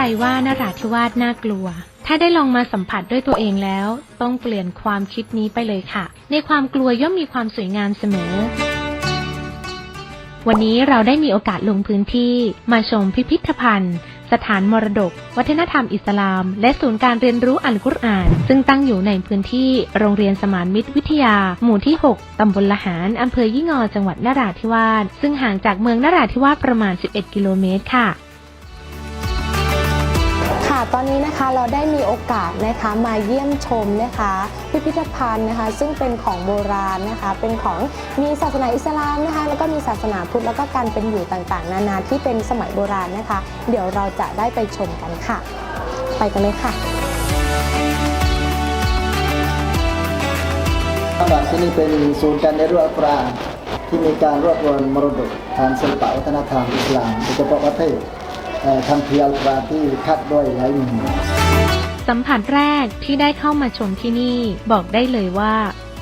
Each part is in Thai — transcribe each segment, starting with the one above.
รว่านราธิวาสน่ากลัว ถ้าได้ลองมาสัมผัสด้วยตัวเองแล้ว ต้องเปลี่ยนความคิดนี้ไปเลยค่ะ ในความกลัวย่อมมีความสวยงามเสมอ วันนี้เราได้มีโอกาสลงพื้นที่ มาชมพิพิธภัณฑ์ สถานมรดก วัฒนธรรมอิสลาม และศูนย์การเรียนรู้อัลกุรอาน ซึ่งตั้งอยู่ในพื้นที่โรงเรียนสมานมิตรวิทยา หมู่ที่ 6 ตำบลละหารอำเภอยี่งอจังหวัดนราธิวาสซึ่งห่างจากเมืองนราธิวาสประมาณ 11 กิโลเมตรค่ะ ค่ะตอนนี้นะคะเราได้มีโอกาสนะคะมาเยี่ยมชมนะคะ พิพิธภัณฑ์นะคะ ซึ่งเป็นของโบราณนะคะ เป็นของมีศาสนาอิสลามนะคะ แล้วก็มีศาสนาพุทธแล้วก็การเป็นอยู่ต่างๆ นานาที่เป็นสมัยโบราณนะคะ เดี๋ยวเราจะได้ไปชมกันค่ะ ไปกันเลยค่ะสำหรับที่นี่เป็นศูนย์การเรียนรู้อัลกุรอานที่มีการรวบรวมมรดกทางศิลปวัฒนธรรมอิสลามโดยเฉพาะประเทศ เอ่อคัมภีร์อัลกุราที่คัดด้วยหลสัมผัสแรกที่ได้เข้ามาชมที่นี่บอกได้เลยว่า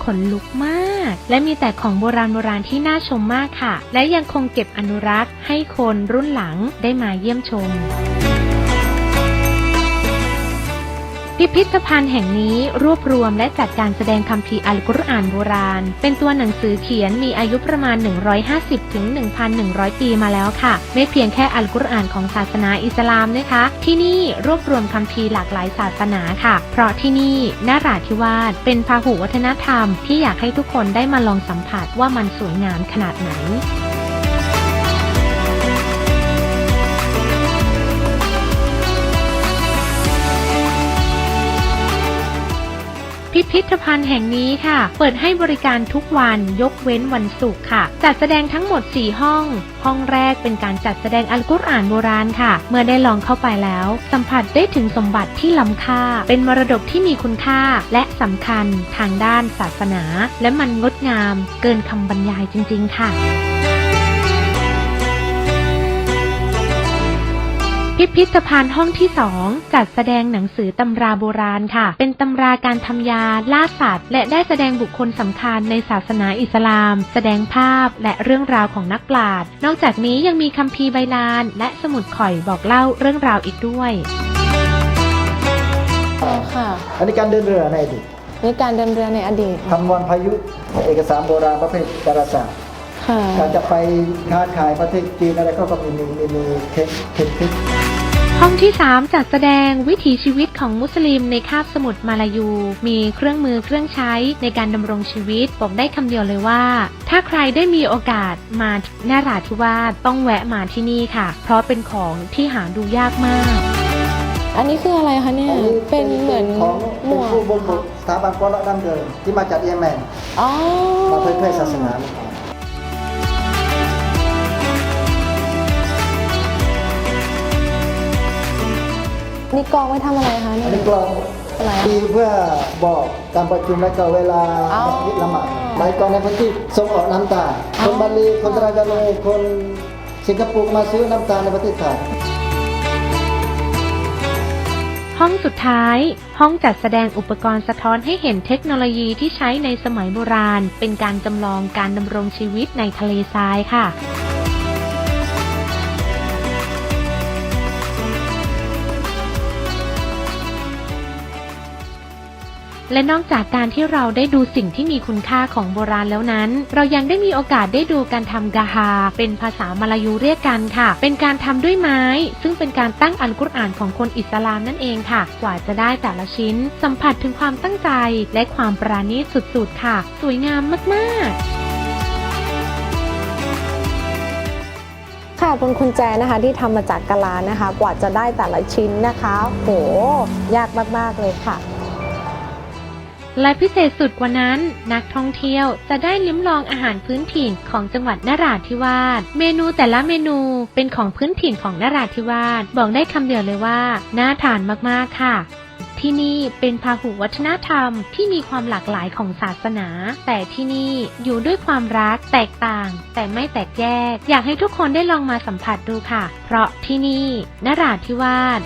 ขนลุกมาก และมีแต่ของโบราณโบราณที่น่าชมมากค่ะ และยังคงเก็บอนุรักษ์ให้คนรุ่นหลังได้มาเยี่ยมชม พิพิธภัณฑ์แห่งนี้รวบรวมและจัดการแสดงคัมภีร์อัลกุรอานโบราณ เป็นตัวหนังสือเขียนมีอายุประมาณ 150 ถึง 1,100 ปีมาแล้วค่ะ ไม่เพียงแค่อัลกุรอานของศาสนาอิสลามนะคะ ที่นี่รวบรวมคัมภีร์หลากหลายศาสนาค่ะ เพราะที่นี่นาราธิวาสเป็นพาหุวัฒนธรรม ที่อยากให้ทุกคนได้มาลองสัมผัสว่ามันสวยงามขนาดไหน พิพิธภัณฑ์แห่งนี้ค่ะ เปิดให้บริการทุกวันยกเว้นวันศุกร์ค่ะ จัดแสดงทั้งหมด 4 ห้อง ห้องแรกเป็นการจัดแสดงอัลกุรอานโบราณค่ะ เมื่อได้ลองเข้าไปแล้ว สัมผัสได้ถึงสมบัติที่ล้ำค่า เป็นมรดกที่มีคุณค่าและสำคัญทางด้านศาสนา และมันงดงาม เกินคำบรรยายจริง ๆ ค่ะ พิพิธภัณฑ์ห้องที่2จัดแสดงหนังสือตำราโบราณค่ะ เป็นตำราการทำยา ล่าสัตว์ และได้แสดงบุคคลสำคัญในศาสนาอิสลาม แสดงภาพและเรื่องราวของนักปราชญ์ นอกจากนี้ยังมีคัมภีร์ใบลาน และสมุดข่อยบอกเล่าเรื่องราวอีกด้วยอ๋อค่ะ อันนี้การเดินเรือในอดีตนี่การเดินเรือในอดีตทำวันพายุเอกสารโบราณประเภทดาราศาสตร์ ค่ะ การจะไปค้าขายประเทศจีนอะไรก็ก็มีมีมีมีเทคเทคนิคห้องที่ 3 จัดแสดงวิถีชีวิตของมุสลิมในคาบสมุทรมาลายู มีเครื่องมือเครื่องใช้ในการดำรงชีวิตบอกได้คำเดียวเลยว่า ถ้าใครได้มีโอกาสมานาราธิวาสต้องแวะมาที่นี่ค่ะ เพราะเป็นของที่หาดูยากมาก อันนี้คืออะไรคะเนี่ยอันนี้เป็นเหมือนของหมวกผู้บุกรุกสถาบันปลดั้งเดิมที่มาจากเยเมนอ๋อมาเผยแพร่ศาสนานี่ กองไว้ทำอะไรคะเนี่อัยนนี้กลองอะไรอะที่เพื่อบอกการประชุมและก็เวลาอ๋อละหมาดหลายกองในพื้นที่ส่งออกน้ำตาลอ๋อ คนบาลีคนตรากาโลคนสิงคโปร์มาซื้อน้ำตาลในประเทศไทย ห้องสุดท้าย ห้องจัดแสดงอุปกรณ์สะท้อนให้เห็นเทคโนโลยีที่ใช้ในสมัยโบราณ เป็นการจำลองการดำรงชีวิตในทะเลทรายค่ะ และนอกจากการที่เราได้ดูสิ่งที่มีคุณค่าของโบราณแล้วนั้น เรายังได้มีโอกาสได้ดูการทำกาฮา เป็นภาษามาลายูเรียกกันค่ะ เป็นการทำด้วยไม้ ซึ่งเป็นการตั้งอัลกุรอานของคนอิสลามนั่นเองค่ะ กว่าจะได้แต่ละชิ้น สัมผัสถึงความตั้งใจ และความปราณีตสุดๆค่ะ สวยงามมากๆค่ะเป็นกุญแจนะคะที่ทำมาจากกะลานะคะ กว่าจะได้แต่ละชิ้นนะคะ โห ยากมาก ๆ เลยค่ะ และพิเศษสุดกว่านั้น นักท่องเที่ยวจะได้ลิ้มลองอาหารพื้นถิ่นของจังหวัดนราธิวาส เมนูแต่ละเมนูเป็นของพื้นถิ่นของนราธิวาส บอกได้คำเดียวเลยว่า น่าทานมากๆค่ะ ที่นี่เป็นพาหุวัฒนธรรมที่มีความหลากหลายของศาสนา แต่ที่นี่อยู่ด้วยความรักแตกต่าง แต่ไม่แตกแยก อยากให้ทุกคนได้ลองมาสัมผัสดูค่ะ เพราะที่นี่นราธิวาส